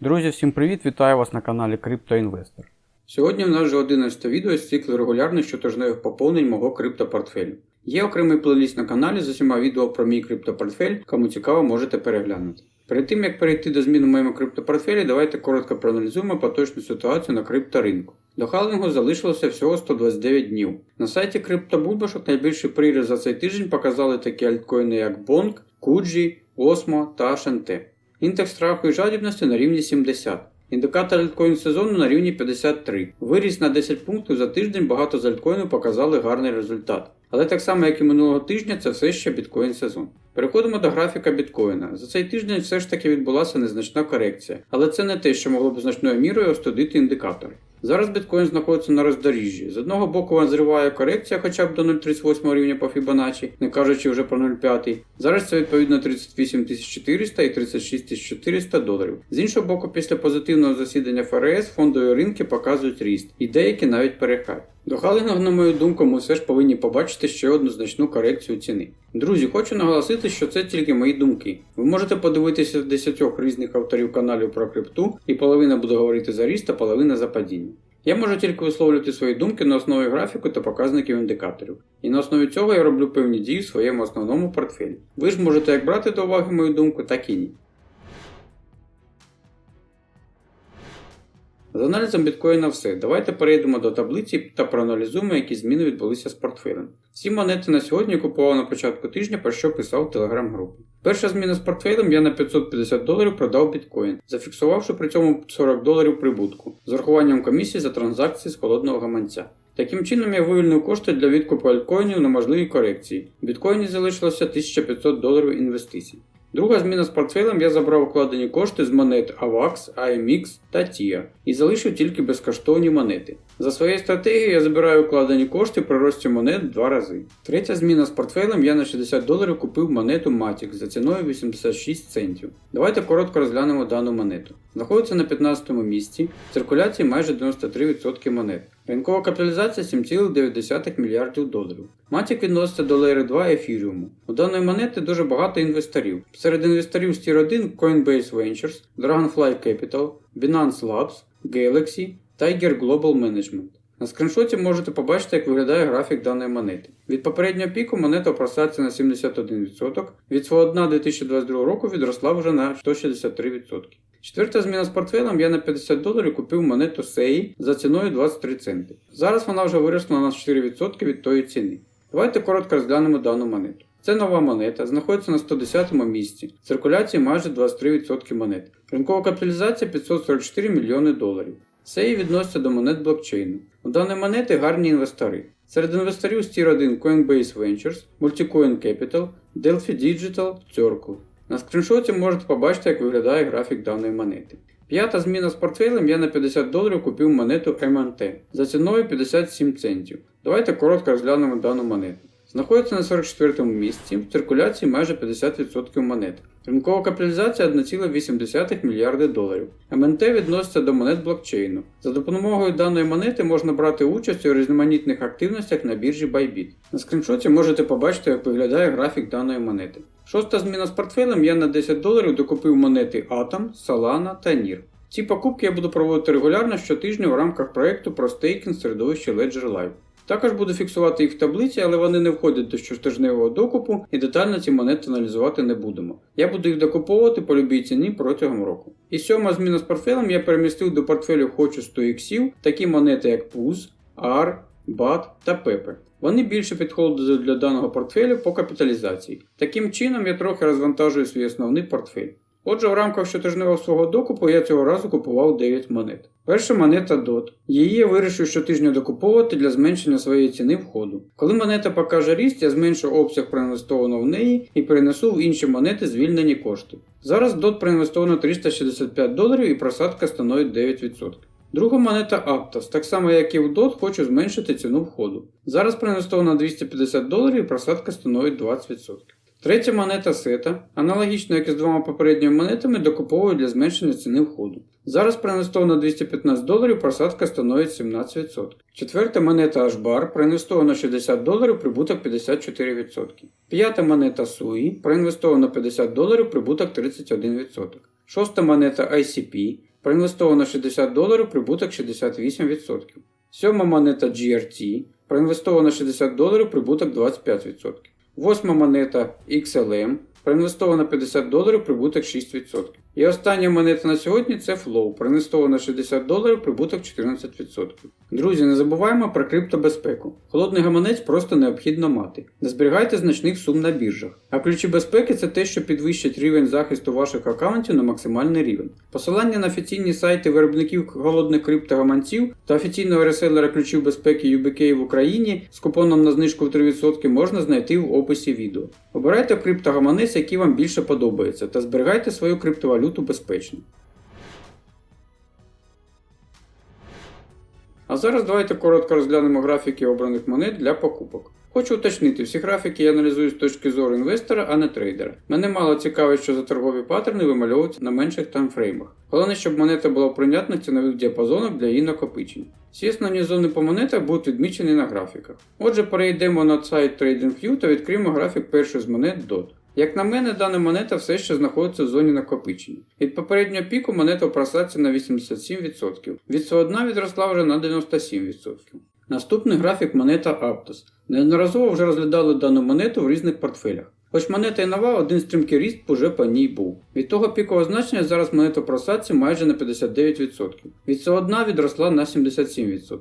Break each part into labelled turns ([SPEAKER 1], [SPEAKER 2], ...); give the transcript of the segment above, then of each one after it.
[SPEAKER 1] Друзі, всім привіт! Вітаю вас на каналі CryptoInvestor. Сьогодні в нас вже 11 відео з циклу регулярних щотижневих поповнень мого криптопортфелю. Є окремий плейліст на каналі з усіма відео про мій криптопортфель, кому цікаво, можете переглянути. Перед тим як перейти до змін у моєму криптопортфелі, давайте коротко проаналізуємо поточну ситуацію на крипторинку. До халвінгу залишилося всього 129 днів. На сайті криптобульбашок найбільший приріст за цей тиждень показали такі альткоїни як Bonk, Kuji, Osmo та HNT. Індекс страху і жадібності на рівні 70. Індикатор альткоін сезону на рівні 53. Виріс на 10 пунктів за тиждень багато з альткоїну показали гарний результат. Але так само, як і минулого тижня, це все ще біткоін сезон. Переходимо до графіка біткоїна. За цей тиждень все ж таки відбулася незначна корекція, але це не те, що могло б значною мірою остудити індикатори. Зараз біткоін знаходиться на роздоріжжі. З одного боку він зриває корекція хоча б до 0,38 рівня по Fibonacci, не кажучи вже про 0,5. Зараз це відповідно 38 400 і 36 400 доларів. З іншого боку, після позитивного засідання ФРС фондові ринки показують ріст, і деякі навіть перехай. До халінгу, на мою думку, ми все ж повинні побачити ще одну значну корекцію ціни. Друзі, хочу наголосити, що це тільки мої думки. Ви можете подивитися 10 різних авторів каналів про крипту, і половина буде говорити за ріст, а половина за падіння. Я можу тільки висловлювати свої думки на основі графіку та показників індикаторів. І на основі цього я роблю певні дії в своєму основному портфелі. Ви ж можете як брати до уваги мою думку, так і ні. З аналізом біткоїна все. Давайте перейдемо до таблиці та проаналізуємо, які зміни відбулися з портфелем. Всі монети на сьогодні купував на початку тижня, про що писав в телеграм-групі. Перша зміна з портфелем я на 550 доларів продав біткоін, зафіксувавши при цьому 40 доларів прибутку з урахуванням комісії за транзакції з холодного гаманця. Таким чином я вивільнив кошти для відкупу альткоїнів на можливі корекції. В біткоїні залишилося 1500 доларів інвестицій. Друга зміна з портфелем я забрав вкладені кошти з монет AVAX, AMX та TIA і залишив тільки безкоштовні монети. За своєю стратегією я забираю вкладені кошти при рості монет два рази. Третя зміна з портфелем я на 60 доларів купив монету Matic за ціною 86 центів. Давайте коротко розглянемо дану монету. Знаходиться на 15 місці, в циркуляції майже 93% монет. Ринкова капіталізація 7,9 мільярдів доларів. Matic відноситься до Layer 2 ефіріуму. У даної монети дуже багато інвесторів. Серед інвесторів з Tier 1 Coinbase Ventures, Dragonfly Capital, Binance Labs, Galaxy, Tiger Global Management. На скріншоті можете побачити, як виглядає графік даної монети. Від попереднього піку монета просається на 71%, від свого дна 2022 року відросла вже на 163%. Четверта зміна з портфелем я на 50 доларів купив монету SEI за ціною 23 центи. Зараз вона вже виросла на 4% від тої ціни. Давайте коротко розглянемо дану монету. Це нова монета, знаходиться на 110 місці, в циркуляції майже 23% монет. Ринкова капіталізація 544 мільйони доларів. SEI відноситься до монет блокчейну. У даної монети гарні інвестори. Серед інвесторів з Tier 1 Coinbase Ventures, Multicoin Capital, Delphi Digital, Circle. На скріншоті можете побачити, як виглядає графік даної монети. П'ята зміна з портфелем я на 50 доларів купив монету MNT за ціною 57 центів. Давайте коротко розглянемо дану монету. Знаходиться на 44 місці, в циркуляції майже 50% монет. Ринкова капіталізація 1,8 мільярди доларів. МНТ відноситься до монет блокчейну. За допомогою даної монети можна брати участь у різноманітних активностях на біржі Bybit. На скріншоті можете побачити, як виглядає графік даної монети. Шоста зміна з портфелем я на 10 доларів докупив монети Atom, Solana та NIR. Ці покупки я буду проводити регулярно щотижня в рамках проєкту про стейкінг середовища Ledger Live. Також буду фіксувати їх в таблиці, але вони не входять до щотижневого докупу і детально ці монети аналізувати не будемо. Я буду їх докуповувати по любій ціні протягом року. І сьома зміна з портфелем я перемістив до портфелю хочу 100 іксів такі монети як PUZ, AR, BAT та PEPE. Вони більше підходять для даного портфелю по капіталізації. Таким чином я трохи розвантажую свій основний портфель. Отже, в рамках щотижневого свого докупу я цього разу купував 9 монет. Перша монета DOT. Її я вирішив щотижня докуповувати для зменшення своєї ціни входу. Коли монета покаже ріст, я зменшу обсяг проінвестованого в неї і перенесу в інші монети звільнені кошти. Зараз DOT проінвестовано 365 доларів і просадка становить 9%. Друга монета Aptos, так само як і в DOT, хочу зменшити ціну входу. Зараз проінвестовано 250 доларів просадка становить 20%. Третя монета сета, аналогічно як і з двома попередніми монетами, докуповую для зменшення ціни входу. Зараз проінвестовано 215 доларів, просадка становить 17%. Четверта монета HBAR, проінвестовано 60 доларів, прибуток 54%. П'ята монета SUI, проінвестовано 50 доларів, прибуток 31%. Шоста монета ICP, проінвестовано 60 доларів, прибуток 68%. Сьома монета GRT, проінвестовано 60 доларів, прибуток 25%. Восьма монета XLM, проінвестовано 50 доларів, прибуток 6%. І остання монета на сьогодні це Flow, проінвестовано 60 доларів, прибуток 14%. Друзі, не забуваємо про криптобезпеку. Холодний гаманець просто необхідно мати. Не зберігайте значних сум на біржах. А ключі безпеки це те, що підвищить рівень захисту ваших аккаунтів на максимальний рівень. Посилання на офіційні сайти виробників холодних криптогаманців та офіційного реселера ключів безпеки UBK в Україні з купоном на знижку в 3% можна знайти в описі відео. Обирайте криптогаманець, який вам більше подобається, та зберігайте свою криптовалюту безпечно. А зараз давайте коротко розглянемо графіки обраних монет для покупок. Хочу уточнити, всі графіки я аналізую з точки зору інвестора, а не трейдера. Мене мало цікавить, що за торгові паттерни вимальовуються на менших таймфреймах. Головне, щоб монета була в цінових діапазонах для її накопичення. Всі основні зони по монетах будуть відмічені на графіках. Отже, перейдемо на сайт TradingView та відкриємо графік першої з монет DOT. Як на мене, дана монета все ще знаходиться в зоні накопичення. Від попереднього піку монета просадці на 87%. Від свого дна відросла вже на 97%. Наступний графік монета Aptos. Неодноразово вже розглядали дану монету в різних портфелях. Хоч монета і нова, один стрімкий ріст уже по ній був. Від того пікового значення зараз монета просадці майже на 59%. Від свого дна відросла на 77%.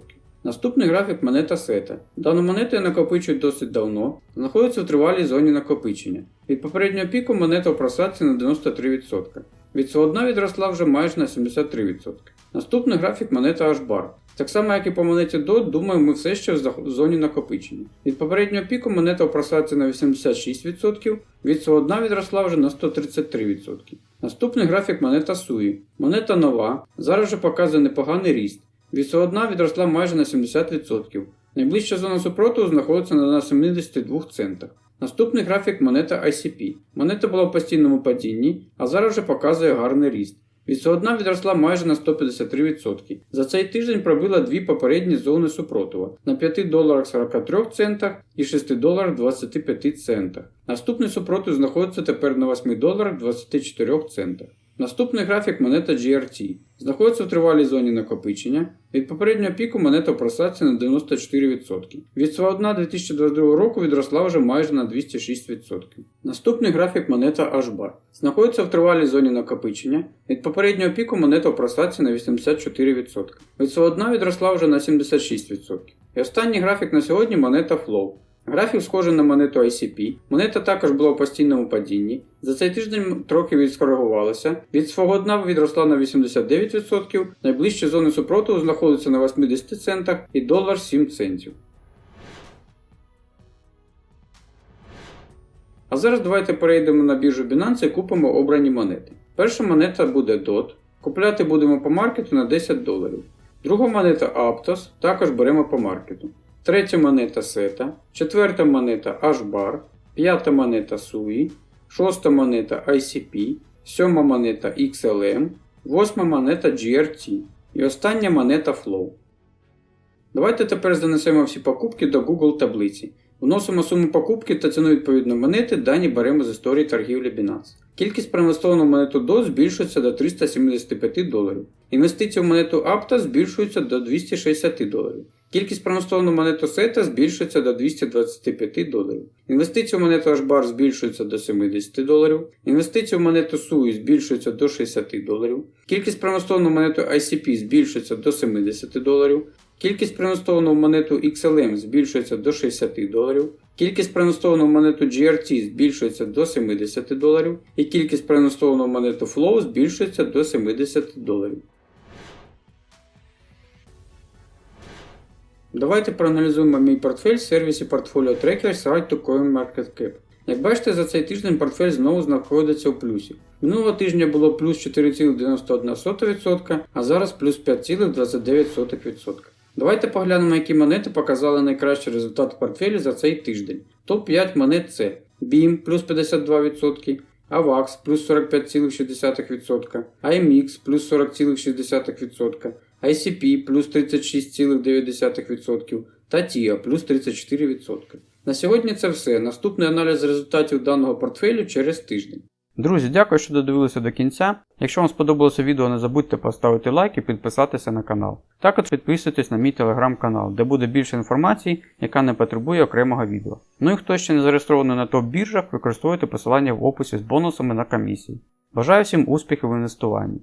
[SPEAKER 1] Наступний графік монета сета. Дану монету я накопичую досить давно, знаходиться в тривалій зоні накопичення. Від попереднього піку монета в просадці на 93%. Від свого дна відросла вже майже на 73%. Наступний графік монета HBAR. Так само, як і по монеті DOT, думаю, ми все ще в зоні накопичення. Від попереднього піку монета в просадці на 86%, від свого дна відросла вже на 133%. Наступний графік монета SUI. Монета нова, зараз вже показує непоганий ріст. Від свого дна відросла майже на 70%. Найближча зона супротиву знаходиться на 72 центах. Наступний графік монета ICP. Монета була в постійному падінні, а зараз вже показує гарний ріст. Від свого дна відросла майже на 153%. За цей тиждень пробила дві попередні зони супротива на 5 доларах 43 центах і 6 доларах 25 центах. Наступний супротив знаходиться тепер на 8 доларах 24 центах. Наступний графік монета GRT. Знаходиться в тривалій зоні накопичення. Від попереднього піку монета просадці на 94%. Від свого дна 2022 року відросла вже майже на 206%. Наступний графік монета HBAR. Знаходиться в тривалій зоні накопичення. Від попереднього піку монета просадці на 84%. Від свого дна відросла вже на 76%. І останній графік на сьогодні монета Flow. Графік схожий на монету ICP. Монета також була в постійному падінні. За цей тиждень трохи відскоригувалася. Від свого дна відросла на 89%. Найближчі зони супротиву знаходяться на 80 центах і долар 7 центів. А зараз давайте перейдемо на біржу Binance і купимо обрані монети. Перша монета буде DOT. Купляти будемо по маркету на 10 доларів. Друга монета Aptos, також беремо по маркету. Третя монета SETA, четверта монета HBAR, п'ята монета SUI, шоста монета ICP, сьома монета XLM, восьма монета GRT і остання монета Flow. Давайте тепер занесемо всі покупки до Google таблиці. Вносимо суму покупки та ціну відповідно монети, дані беремо з історії торгівлі Binance. Кількість проінвестованої в монету DOT збільшується до 375 доларів. Інвестиції в монету Aptos збільшуються до 260 доларів. Кількість монету SETA збільшується до 225 доларів. Інвестиції в монету HBAR збільшуються до 70 доларів. Інвестиції в монету SUI збільшуються до 60 доларів. Кількість проінвестованої монету ICP збільшується до 70 доларів. Кількість проінвестованого монету XLM збільшується до 60 доларів. Кількість проінвестованого монету GRT збільшується до 70 доларів. І кількість проінвестованого монету Flow збільшується до 70 доларів. Давайте проаналізуємо мій портфель в сервісі Portfolio Tracker сайту CoinMarketCap. Як бачите, за цей тиждень портфель знову знаходиться у плюсі. Минулого тижня було плюс 4,91%, а зараз плюс 5,29%. Давайте поглянемо, які монети показали найкращий результат в портфелі за цей тиждень. Топ-5 монет це BIM плюс 52%, AVAX плюс 45,6%, IMX плюс 40,6%, ICP плюс 36,9% та TIA плюс 34%. На сьогодні це все. Наступний аналіз результатів даного портфелю через тиждень. Друзі, дякую, що додивилися до кінця. Якщо вам сподобалося відео, не забудьте поставити лайк і підписатися на канал. Також підписуйтесь на мій телеграм-канал, де буде більше інформації, яка не потребує окремого відео. Ну і хто ще не зареєстрований на топ-біржах, використовуйте посилання в описі з бонусами на комісії. Бажаю всім успіхів в інвестуванні.